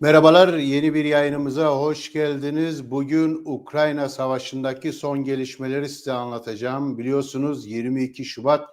Merhabalar, yeni bir yayınımıza hoş geldiniz. Bugün Ukrayna Savaşı'ndaki son gelişmeleri size anlatacağım. Biliyorsunuz 22 Şubat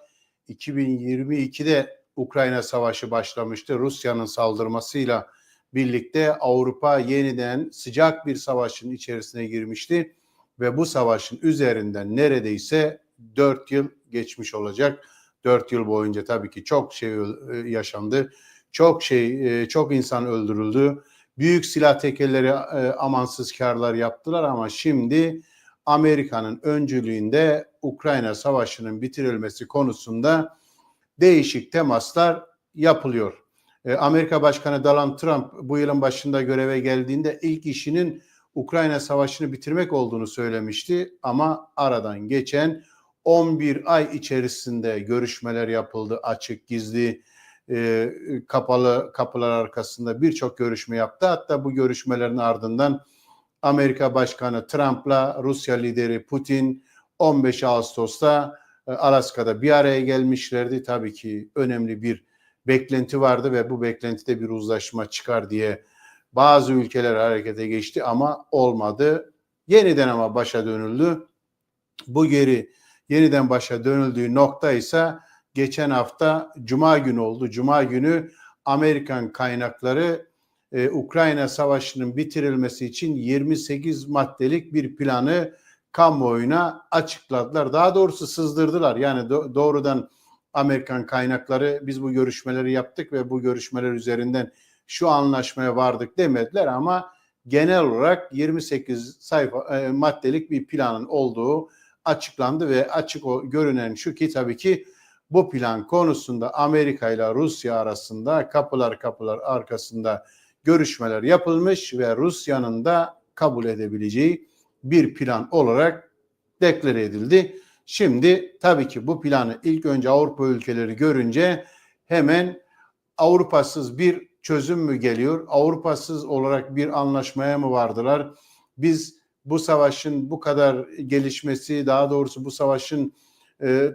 2022'de Ukrayna Savaşı başlamıştı. Rusya'nın saldırmasıyla birlikte Avrupa yeniden sıcak bir savaşın içerisine girmişti ve bu savaşın üzerinden neredeyse 4 yıl geçmiş olacak. 4 yıl boyunca tabii ki çok şey e, yaşandı. Çok şey, e, çok insan öldürüldü büyük silah tekelleri e, amansız karlar yaptılar ama şimdi Amerika'nın öncülüğünde Ukrayna Savaşı'nın bitirilmesi konusunda değişik temaslar yapılıyor. E, Amerika Başkanı Donald Trump bu yılın başında göreve geldiğinde ilk işinin Ukrayna Savaşı'nı bitirmek olduğunu söylemişti ama aradan geçen 11 ay içerisinde görüşmeler yapıldı açık gizli e, kapalı kapılar arkasında birçok görüşme yaptı. Hatta bu görüşmelerin ardından Amerika Başkanı Trump'la Rusya lideri Putin 15 Ağustos'ta e, Alaska'da bir araya gelmişlerdi. Tabii ki önemli bir beklenti vardı ve bu beklentide bir uzlaşma çıkar diye bazı ülkeler harekete geçti ama olmadı. Yeniden ama başa dönüldü. Bu geri yeniden başa dönüldüğü nokta ise geçen hafta Cuma günü oldu. Cuma günü Amerikan kaynakları e, Ukrayna Savaşı'nın bitirilmesi için 28 maddelik bir planı kamuoyuna açıkladılar. Daha doğrusu sızdırdılar. Yani do- doğrudan Amerikan kaynakları biz bu görüşmeleri yaptık ve bu görüşmeler üzerinden şu anlaşmaya vardık demediler ama genel olarak 28 sayfa e, maddelik bir planın olduğu açıklandı ve açık o görünen şu ki tabii ki bu plan konusunda Amerika ile Rusya arasında kapılar kapılar arkasında görüşmeler yapılmış ve Rusya'nın da kabul edebileceği bir plan olarak deklare edildi. Şimdi tabii ki bu planı ilk önce Avrupa ülkeleri görünce hemen Avrupasız bir çözüm mü geliyor? Avrupasız olarak bir anlaşmaya mı vardılar? Biz bu savaşın bu kadar gelişmesi, daha doğrusu bu savaşın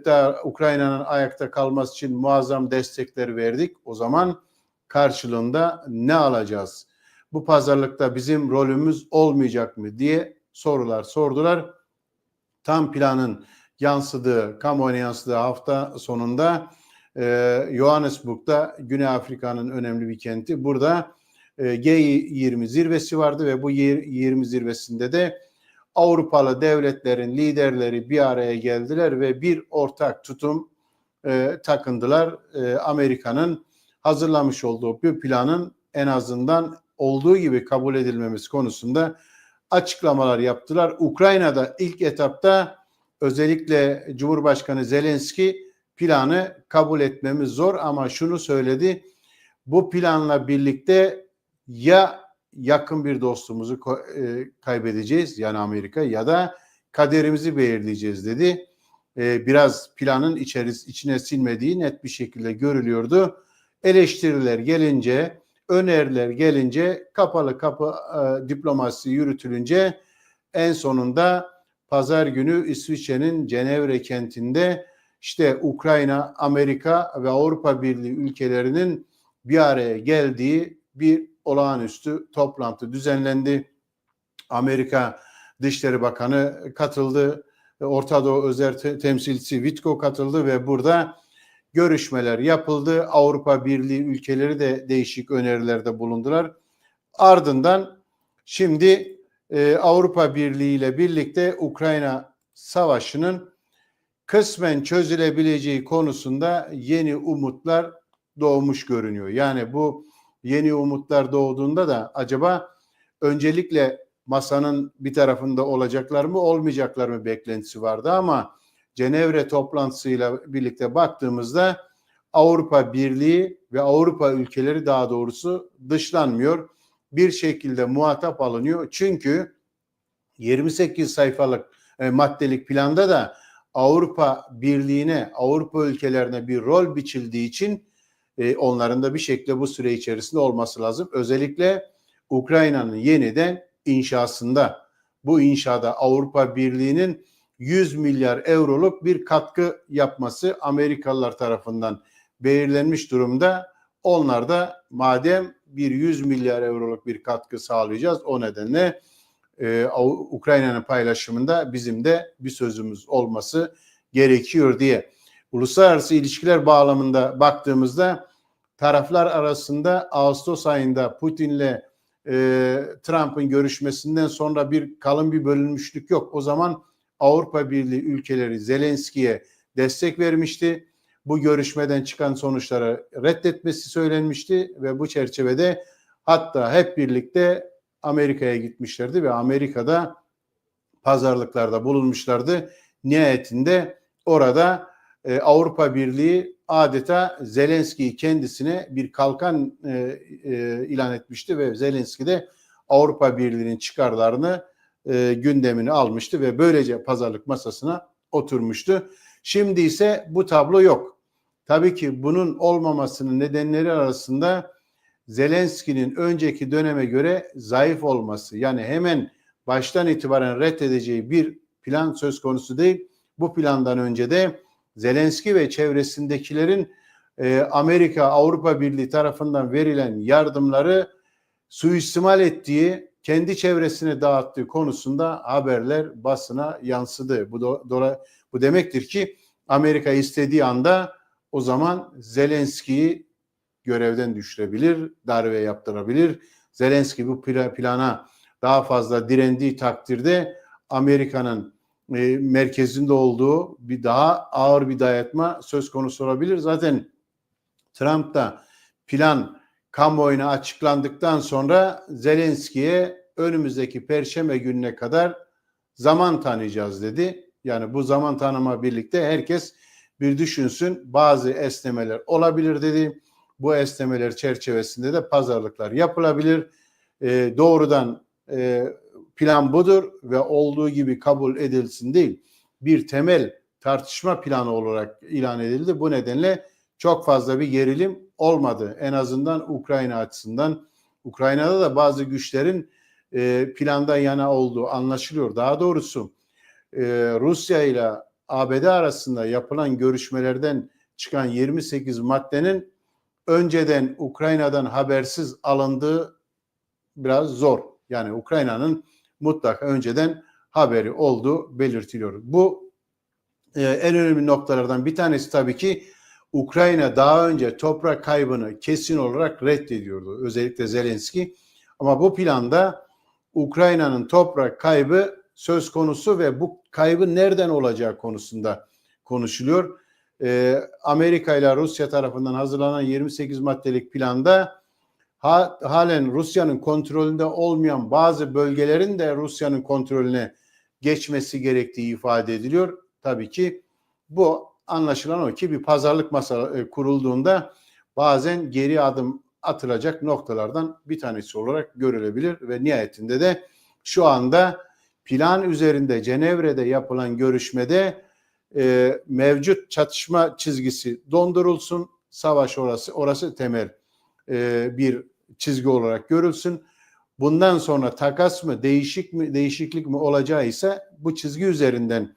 da Ukrayna'nın ayakta kalması için muazzam destekler verdik. O zaman karşılığında ne alacağız? Bu pazarlıkta bizim rolümüz olmayacak mı diye sorular sordular. Tam planın yansıdığı, kamuoyuna yansıdığı hafta sonunda e, Johannesburg'da Güney Afrika'nın önemli bir kenti. Burada e, G20 zirvesi vardı ve bu G20 zirvesinde de Avrupalı devletlerin liderleri bir araya geldiler ve bir ortak tutum e, takındılar. E, Amerika'nın hazırlamış olduğu bir planın en azından olduğu gibi kabul edilmemiz konusunda açıklamalar yaptılar. Ukrayna'da ilk etapta özellikle Cumhurbaşkanı Zelenski planı kabul etmemiz zor ama şunu söyledi. Bu planla birlikte ya yakın bir dostumuzu e, kaybedeceğiz yani Amerika ya da kaderimizi belirleyeceğiz dedi. E, biraz planın içeris içine silmediği net bir şekilde görülüyordu. Eleştiriler gelince, öneriler gelince, kapalı kapı e, diplomasi yürütülünce en sonunda pazar günü İsviçre'nin Cenevre kentinde işte Ukrayna, Amerika ve Avrupa Birliği ülkelerinin bir araya geldiği bir olağanüstü toplantı düzenlendi. Amerika Dışişleri Bakanı katıldı. Orta Doğu Özel Temsilcisi Witko katıldı ve burada görüşmeler yapıldı. Avrupa Birliği ülkeleri de değişik önerilerde bulundular. Ardından şimdi e, Avrupa Birliği ile birlikte Ukrayna Savaşı'nın kısmen çözülebileceği konusunda yeni umutlar doğmuş görünüyor. Yani bu yeni umutlar doğduğunda da acaba öncelikle masanın bir tarafında olacaklar mı olmayacaklar mı beklentisi vardı ama Cenevre toplantısıyla birlikte baktığımızda Avrupa Birliği ve Avrupa ülkeleri daha doğrusu dışlanmıyor. Bir şekilde muhatap alınıyor. Çünkü 28 sayfalık e, maddelik planda da Avrupa Birliği'ne, Avrupa ülkelerine bir rol biçildiği için e, onların da bir şekilde bu süre içerisinde olması lazım. Özellikle Ukrayna'nın yeniden inşasında bu inşada Avrupa Birliği'nin 100 milyar euroluk bir katkı yapması Amerikalılar tarafından belirlenmiş durumda. Onlar da madem bir 100 milyar euroluk bir katkı sağlayacağız. O nedenle e, Ukrayna'nın paylaşımında bizim de bir sözümüz olması gerekiyor diye. Uluslararası ilişkiler bağlamında baktığımızda taraflar arasında Ağustos ayında Putin'le e, Trump'ın görüşmesinden sonra bir kalın bir bölünmüşlük yok. O zaman Avrupa Birliği ülkeleri Zelenski'ye destek vermişti. Bu görüşmeden çıkan sonuçları reddetmesi söylenmişti ve bu çerçevede hatta hep birlikte Amerika'ya gitmişlerdi ve Amerika'da pazarlıklarda bulunmuşlardı. Nihayetinde orada e, Avrupa Birliği adeta Zelenski'yi kendisine bir kalkan e, e, ilan etmişti ve Zelenski de Avrupa Birliği'nin çıkarlarını e, gündemini almıştı ve böylece pazarlık masasına oturmuştu. Şimdi ise bu tablo yok. Tabii ki bunun olmamasının nedenleri arasında Zelenski'nin önceki döneme göre zayıf olması yani hemen baştan itibaren reddedeceği bir plan söz konusu değil. Bu plandan önce de Zelenski ve çevresindekilerin e, Amerika Avrupa Birliği tarafından verilen yardımları suistimal ettiği, kendi çevresine dağıttığı konusunda haberler basına yansıdı. Bu do, do, bu demektir ki Amerika istediği anda o zaman Zelenski'yi görevden düşürebilir, darbe yaptırabilir. Zelenski bu plana daha fazla direndiği takdirde Amerika'nın e, merkezinde olduğu bir daha ağır bir dayatma söz konusu olabilir. Zaten Trump da plan kamuoyuna açıklandıktan sonra Zelenski'ye önümüzdeki perşembe gününe kadar zaman tanıyacağız dedi. Yani bu zaman tanıma birlikte herkes bir düşünsün bazı esnemeler olabilir dedi. Bu esnemeler çerçevesinde de pazarlıklar yapılabilir. E, doğrudan e, plan budur ve olduğu gibi kabul edilsin değil. Bir temel tartışma planı olarak ilan edildi. Bu nedenle çok fazla bir gerilim olmadı. En azından Ukrayna açısından. Ukrayna'da da bazı güçlerin e, planda yana olduğu anlaşılıyor. Daha doğrusu e, Rusya ile ABD arasında yapılan görüşmelerden çıkan 28 maddenin önceden Ukrayna'dan habersiz alındığı biraz zor. Yani Ukrayna'nın mutlaka önceden haberi olduğu belirtiliyor. Bu e, en önemli noktalardan bir tanesi tabii ki Ukrayna daha önce toprak kaybını kesin olarak reddediyordu. Özellikle Zelenski. Ama bu planda Ukrayna'nın toprak kaybı söz konusu ve bu kaybı nereden olacağı konusunda konuşuluyor. Ee, Amerika ile Rusya tarafından hazırlanan 28 maddelik planda ha, halen Rusya'nın kontrolünde olmayan bazı bölgelerin de Rusya'nın kontrolüne geçmesi gerektiği ifade ediliyor. Tabii ki bu anlaşılan o ki bir pazarlık masa e, kurulduğunda bazen geri adım atılacak noktalardan bir tanesi olarak görülebilir ve nihayetinde de şu anda plan üzerinde Cenevre'de yapılan görüşmede e, mevcut çatışma çizgisi dondurulsun, savaş orası orası temel e, bir çizgi olarak görülsün. Bundan sonra takas mı, değişik mi, değişiklik mi olacağı ise bu çizgi üzerinden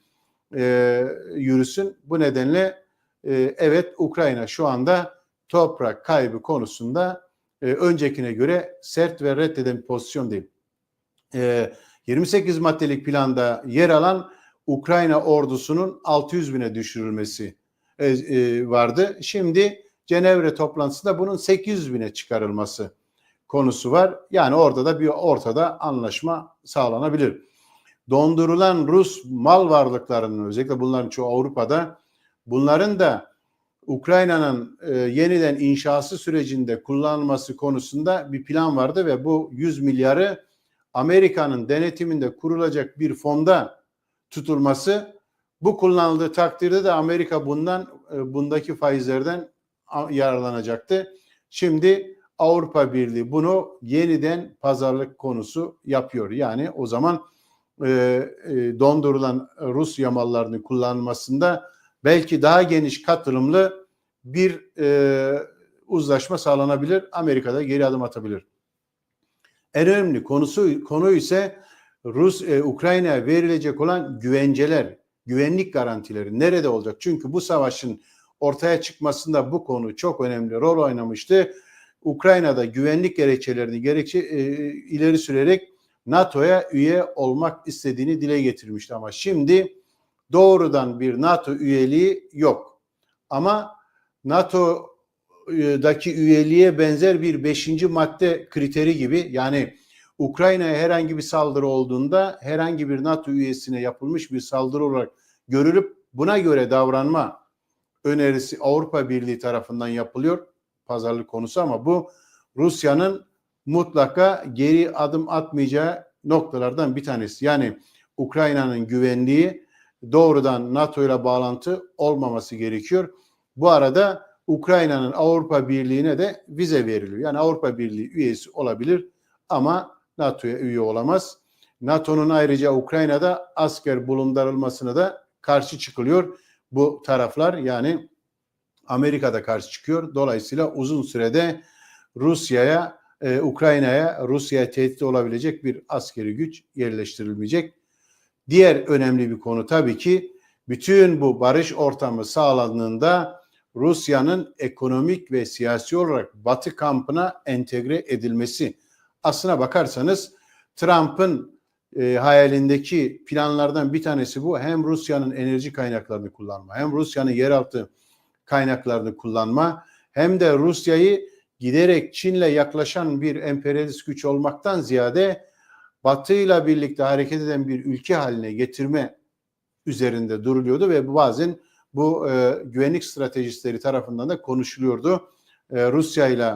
e, yürüsün. Bu nedenle e, evet Ukrayna şu anda toprak kaybı konusunda e, öncekine göre sert ve reddeden bir pozisyon değil. E, 28 maddelik planda yer alan Ukrayna ordusunun 600 bine düşürülmesi e, e, vardı. Şimdi Cenevre toplantısında bunun 800 bine çıkarılması konusu var. Yani orada da bir ortada anlaşma sağlanabilir. Dondurulan Rus mal varlıklarının özellikle bunların çoğu Avrupa'da bunların da Ukrayna'nın e, yeniden inşası sürecinde kullanılması konusunda bir plan vardı ve bu 100 milyarı Amerika'nın denetiminde kurulacak bir fonda tutulması bu kullanıldığı takdirde de Amerika bundan e, bundaki faizlerden yararlanacaktı. Şimdi Avrupa Birliği bunu yeniden pazarlık konusu yapıyor. Yani o zaman e, e, dondurulan Rus mallarının kullanılmasında belki daha geniş katılımlı bir e, uzlaşma sağlanabilir. Amerika'da geri adım atabilir. En önemli konusu konu ise Rus e, Ukrayna'ya verilecek olan güvenceler, güvenlik garantileri nerede olacak? Çünkü bu savaşın ortaya çıkmasında bu konu çok önemli rol oynamıştı. Ukrayna'da güvenlik gerekçelerini gerekçe e, ileri sürerek NATO'ya üye olmak istediğini dile getirmişti ama şimdi doğrudan bir NATO üyeliği yok. Ama NATO'daki üyeliğe benzer bir beşinci madde kriteri gibi yani Ukrayna'ya herhangi bir saldırı olduğunda herhangi bir NATO üyesine yapılmış bir saldırı olarak görülüp buna göre davranma önerisi Avrupa Birliği tarafından yapılıyor. Pazarlık konusu ama bu Rusya'nın mutlaka geri adım atmayacağı noktalardan bir tanesi. Yani Ukrayna'nın güvenliği doğrudan NATO ile bağlantı olmaması gerekiyor. Bu arada Ukrayna'nın Avrupa Birliği'ne de vize veriliyor. Yani Avrupa Birliği üyesi olabilir ama NATO'ya üye olamaz. NATO'nun ayrıca Ukrayna'da asker bulundurulmasına da karşı çıkılıyor. Bu taraflar yani Amerika'da karşı çıkıyor. Dolayısıyla uzun sürede Rusya'ya, e, Ukrayna'ya, Rusya'ya tehdit olabilecek bir askeri güç yerleştirilmeyecek. Diğer önemli bir konu tabii ki bütün bu barış ortamı sağlandığında Rusya'nın ekonomik ve siyasi olarak Batı kampına entegre edilmesi. Aslına bakarsanız Trump'ın e, hayalindeki planlardan bir tanesi bu. Hem Rusya'nın enerji kaynaklarını kullanma, hem Rusya'nın yeraltı kaynaklarını kullanma, hem de Rusya'yı giderek Çin'le yaklaşan bir emperyalist güç olmaktan ziyade Batı ile birlikte hareket eden bir ülke haline getirme üzerinde duruluyordu ve bazen bu e, güvenlik stratejistleri tarafından da konuşuluyordu. E, Rusya ile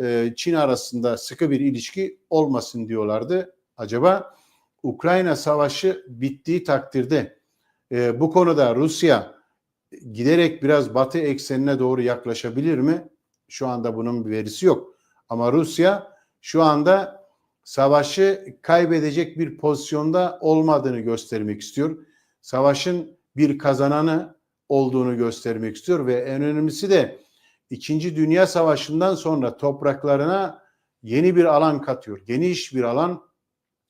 e, Çin arasında sıkı bir ilişki olmasın diyorlardı. Acaba Ukrayna savaşı bittiği takdirde e, bu konuda Rusya giderek biraz Batı eksenine doğru yaklaşabilir mi? Şu anda bunun bir verisi yok. Ama Rusya şu anda savaşı kaybedecek bir pozisyonda olmadığını göstermek istiyor. Savaşın bir kazananı olduğunu göstermek istiyor ve en önemlisi de İkinci Dünya Savaşı'ndan sonra topraklarına yeni bir alan katıyor. Geniş bir alan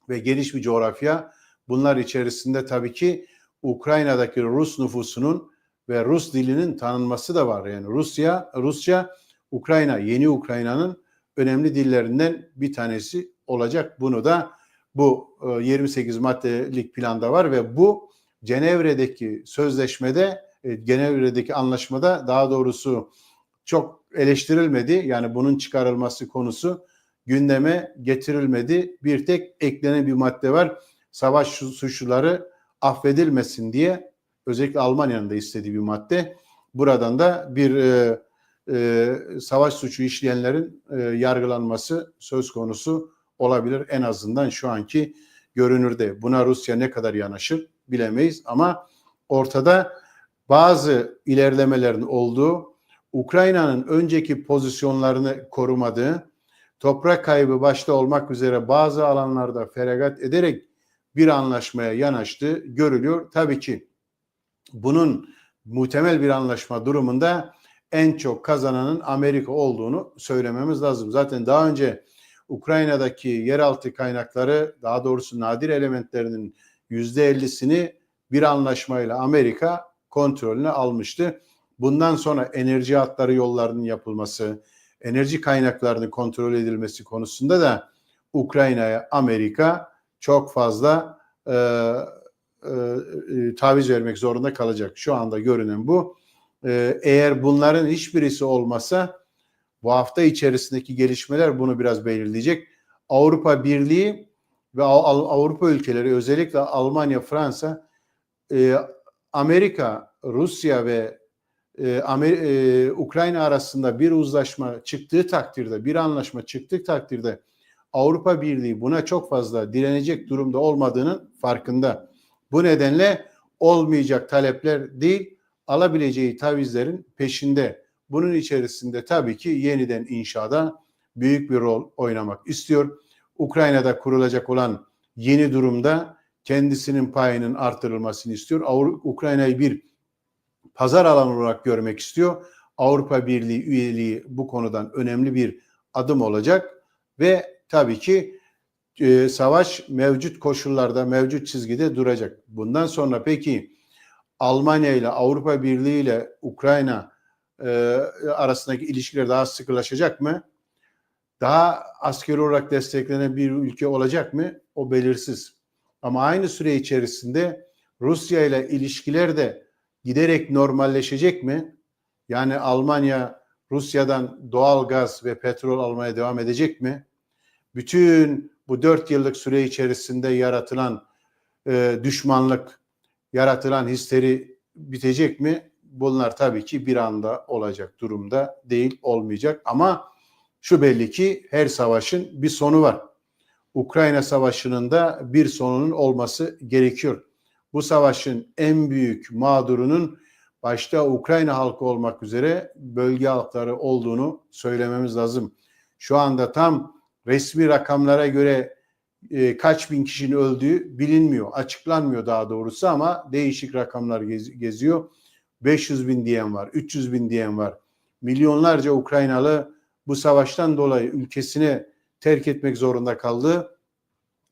ve geniş bir coğrafya. Bunlar içerisinde tabii ki Ukrayna'daki Rus nüfusunun ve Rus dilinin tanınması da var. Yani Rusya, Rusça, Ukrayna, yeni Ukrayna'nın önemli dillerinden bir tanesi olacak. Bunu da bu 28 e, maddelik planda var ve bu Cenevre'deki sözleşmede, e, Cenevre'deki anlaşmada daha doğrusu çok eleştirilmedi. Yani bunun çıkarılması konusu gündeme getirilmedi. Bir tek eklenen bir madde var. Savaş suçluları affedilmesin diye özellikle Almanya'nın da istediği bir madde. Buradan da bir e, e, savaş suçu işleyenlerin e, yargılanması söz konusu olabilir. En azından şu anki görünürde. Buna Rusya ne kadar yanaşır bilemeyiz ama ortada bazı ilerlemelerin olduğu, Ukrayna'nın önceki pozisyonlarını korumadığı, toprak kaybı başta olmak üzere bazı alanlarda feragat ederek bir anlaşmaya yanaştığı görülüyor. Tabii ki bunun muhtemel bir anlaşma durumunda en çok kazananın Amerika olduğunu söylememiz lazım. Zaten daha önce Ukrayna'daki yeraltı kaynakları daha doğrusu nadir elementlerinin yüzde ellisini bir anlaşmayla Amerika kontrolüne almıştı. Bundan sonra enerji hatları yollarının yapılması, enerji kaynaklarının kontrol edilmesi konusunda da Ukrayna'ya Amerika çok fazla e, e, e, taviz vermek zorunda kalacak. Şu anda görünen bu. E, eğer bunların hiçbirisi olmasa bu hafta içerisindeki gelişmeler bunu biraz belirleyecek. Avrupa Birliği ve Avrupa ülkeleri özellikle Almanya, Fransa, e, Amerika, Rusya ve e, Amer e, Ukrayna arasında bir uzlaşma çıktığı takdirde, bir anlaşma çıktığı takdirde Avrupa Birliği buna çok fazla direnecek durumda olmadığının farkında. Bu nedenle olmayacak talepler değil, alabileceği tavizlerin peşinde. Bunun içerisinde tabii ki yeniden inşada büyük bir rol oynamak istiyor. Ukrayna'da kurulacak olan yeni durumda kendisinin payının artırılmasını istiyor. Ukrayna'yı bir pazar alanı olarak görmek istiyor. Avrupa Birliği üyeliği bu konudan önemli bir adım olacak ve tabii ki e, savaş mevcut koşullarda, mevcut çizgide duracak. Bundan sonra peki Almanya ile Avrupa Birliği ile Ukrayna e, arasındaki ilişkiler daha sıkılaşacak mı? daha askeri olarak desteklenen bir ülke olacak mı? O belirsiz. Ama aynı süre içerisinde Rusya ile ilişkiler de giderek normalleşecek mi? Yani Almanya Rusya'dan doğal gaz ve petrol almaya devam edecek mi? Bütün bu dört yıllık süre içerisinde yaratılan e, düşmanlık, yaratılan histeri bitecek mi? Bunlar tabii ki bir anda olacak durumda değil, olmayacak. Ama şu belli ki her savaşın bir sonu var. Ukrayna Savaşı'nın da bir sonunun olması gerekiyor. Bu savaşın en büyük mağdurunun başta Ukrayna halkı olmak üzere bölge halkları olduğunu söylememiz lazım. Şu anda tam resmi rakamlara göre e, kaç bin kişinin öldüğü bilinmiyor, açıklanmıyor daha doğrusu ama değişik rakamlar gez, geziyor. 500 bin diyen var, 300 bin diyen var. Milyonlarca Ukraynalı bu savaştan dolayı ülkesini terk etmek zorunda kaldı.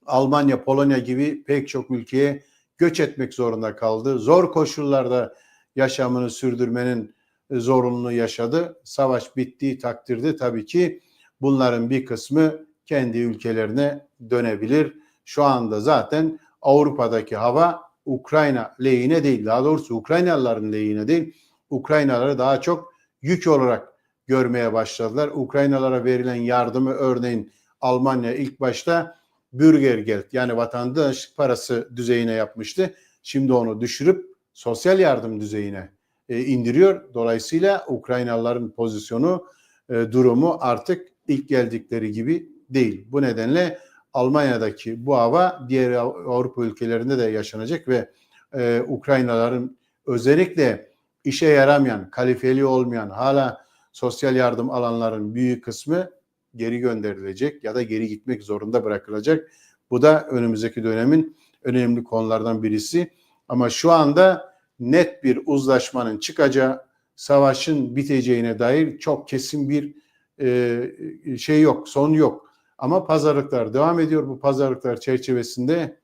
Almanya, Polonya gibi pek çok ülkeye göç etmek zorunda kaldı. Zor koşullarda yaşamını sürdürmenin zorunluluğunu yaşadı. Savaş bittiği takdirde tabii ki bunların bir kısmı kendi ülkelerine dönebilir. Şu anda zaten Avrupa'daki hava Ukrayna lehine değil. Daha doğrusu Ukraynalıların lehine değil. Ukraynalıları daha çok yük olarak görmeye başladılar. Ukraynalara verilen yardımı örneğin Almanya ilk başta Bürgergeld yani vatandaşlık parası düzeyine yapmıştı. Şimdi onu düşürüp sosyal yardım düzeyine e, indiriyor. Dolayısıyla Ukraynalıların pozisyonu, e, durumu artık ilk geldikleri gibi değil. Bu nedenle Almanya'daki bu hava diğer Avrupa ülkelerinde de yaşanacak ve e, Ukraynaların özellikle işe yaramayan, kalifeli olmayan, hala sosyal yardım alanların büyük kısmı geri gönderilecek ya da geri gitmek zorunda bırakılacak. Bu da önümüzdeki dönemin önemli konulardan birisi. Ama şu anda net bir uzlaşmanın çıkacağı, savaşın biteceğine dair çok kesin bir e, şey yok, son yok. Ama pazarlıklar devam ediyor. Bu pazarlıklar çerçevesinde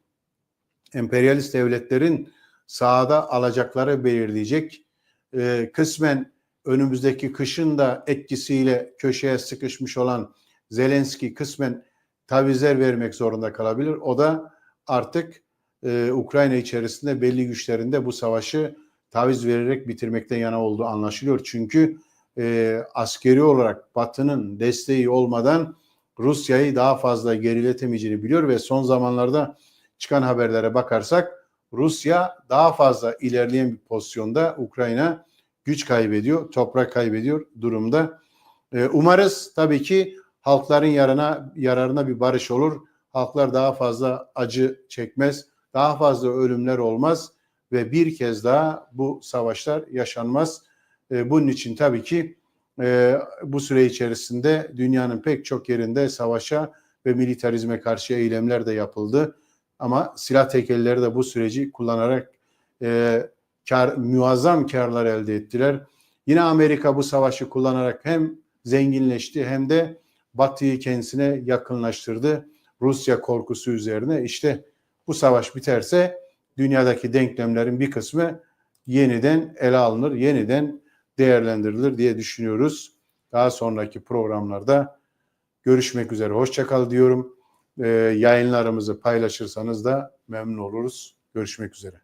emperyalist devletlerin sahada alacakları belirleyecek. E, kısmen önümüzdeki kışın da etkisiyle köşeye sıkışmış olan Zelenski kısmen tavizler vermek zorunda kalabilir. O da artık e, Ukrayna içerisinde belli güçlerinde bu savaşı taviz vererek bitirmekten yana olduğu anlaşılıyor. Çünkü e, askeri olarak Batı'nın desteği olmadan Rusya'yı daha fazla geriletemeyeceğini biliyor ve son zamanlarda çıkan haberlere bakarsak Rusya daha fazla ilerleyen bir pozisyonda Ukrayna güç kaybediyor, toprak kaybediyor durumda. E, umarız tabii ki halkların yarına yararına bir barış olur. Halklar daha fazla acı çekmez, daha fazla ölümler olmaz ve bir kez daha bu savaşlar yaşanmaz. E, bunun için tabii ki e, bu süre içerisinde dünyanın pek çok yerinde savaşa ve militarizme karşı eylemler de yapıldı. Ama silah tekelleri de bu süreci kullanarak e, kar, muazzam karlar elde ettiler. Yine Amerika bu savaşı kullanarak hem zenginleşti hem de Batı'yı kendisine yakınlaştırdı. Rusya korkusu üzerine işte bu savaş biterse dünyadaki denklemlerin bir kısmı yeniden ele alınır, yeniden değerlendirilir diye düşünüyoruz. Daha sonraki programlarda görüşmek üzere. Hoşçakal diyorum. Ee, yayınlarımızı paylaşırsanız da memnun oluruz. Görüşmek üzere.